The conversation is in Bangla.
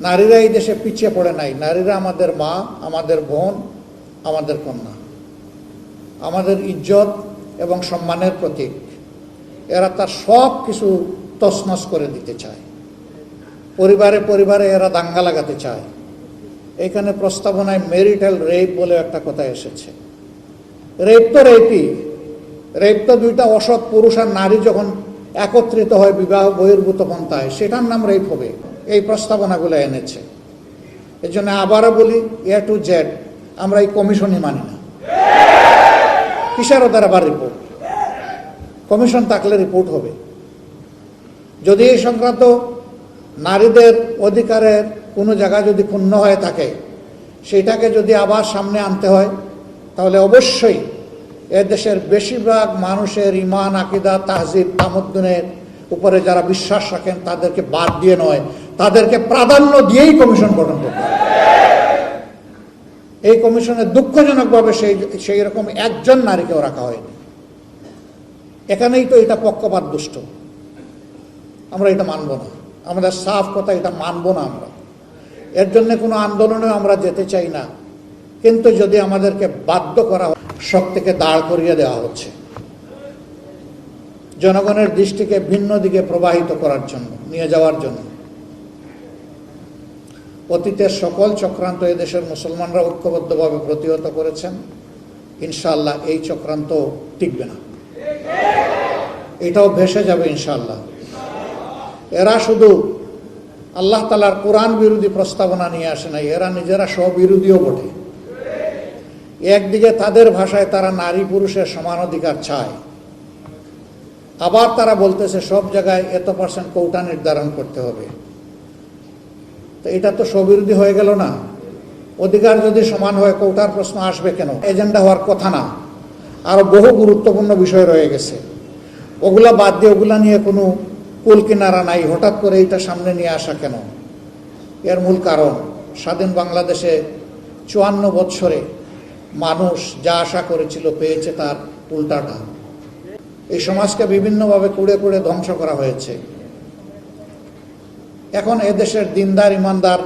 নারীরা এই দেশে পিছিয়ে পড়ে নাই। নারীরা আমাদের মা, আমাদের বোন, আমাদের কন্যা। আমাদের ইজ্জত এবং সম্মানের প্রতীক। এরা তার সব কিছু তছনছ করে দিতে চায়। পরিবারে পরিবারে এরা দাঙ্গা লাগাতে চায়। এখানে প্রস্তাবনায় মেরিটাল রেপ বলে একটা কথা এসেছে। রেপ তো রেপই। রেপ তো দুইটা অসৎ পুরুষ আর নারী যখন একত্রিত হয়, বিবাহ বহির্ভূত পন্থায়, সেটার নাম রেপ হবে। এই প্রস্তাবনাগুলো এনেছে। এই জন্য আবারও বলি এ টু জেড আমরা এই কমিশনই মানি না। কিসের ওদের আবার রিপোর্ট কমিশন থাকলে রিপোর্ট হবে। যদি এই সংক্রান্ত নারীদের অধিকারের কোনো জায়গা যদি ক্ষুণ্ণ হয়ে থাকে, সেটাকে যদি আবার সামনে আনতে হয়, তাহলে অবশ্যই এ দেশের বেশিরভাগ মানুষের ইমান আকিদা, তাহজিব, তামদ্দুনের উপরে যারা বিশ্বাস রাখেন, তাদেরকে বাদ দিয়ে নয়। তাদেরকে প্রাধান্য দিয়েই কমিশন গঠন করতে এই কমিশনে দুঃখজনকভাবে সেই সেই রকম একজন নারীকেও রাখা হয়নি। এখানেই তো এটা পক্ষপাত দুষ্ট। আমরা এটা মানব না। আমাদের সাফ কথা এটা মানব না আমরা। এর জন্য কোনো আন্দোলনে আমরা যেতে চাই না। কিন্তু যদি আমাদেরকে বাধ্য করা হয় সব থেকে দাঁড় করিয়ে দেওয়া হচ্ছে। জনগণের দৃষ্টিকে ভিন্ন দিকে প্রবাহিত করার জন্য, নিয়ে যাওয়ার জন্য। অতীতের সকল চক্রান্ত দেশের মুসলমানরা ঐক্যবদ্ধভাবে প্রতিহত করেছেন। ইনশাল্লাহ এই চক্রান্ত টিকবে না। এটাও ভেসে যাবে ইনশাল্লাহ এরা শুধু আল্লাহ তালার কোরআন বিরোধী প্রস্তাবনা নিয়ে আসে নাই, এরা নিজেরা স্ববিরোধীও বটে। একদিকে তাদের ভাষায় তারা নারী পুরুষের সমান অধিকার চায়। আবার তারা বলতেছে সব জায়গায় এত পার্সেন্ট কৌটা নির্ধারণ করতে হবে। তো এটা তো স্ববিরোধী হয়ে গেল না। অধিকার যদি সমান হয়, কৌটার প্রশ্ন আসবে কেন? এজেন্ডা হওয়ার কথা না। আরও বহু গুরুত্বপূর্ণ বিষয় রয়ে গেছে। ওগুলা বাদ দিয়ে ওগুলা নিয়ে কোনো কুল কিনারা নাই। হঠাৎ করে এটা সামনে নিয়ে আসা কেন? এর মূল কারণ, স্বাধীন বাংলাদেশে চুয়ান্ন বৎসরে মানুষ যা আশা করেছিল পেয়েছে তার উল্টাটা। এই সমাজকে বিভিন্নভাবে কুড়ে কুড়ে ধ্বংস করা হয়েছে। এখন এদেশের দিনদার ইমানদার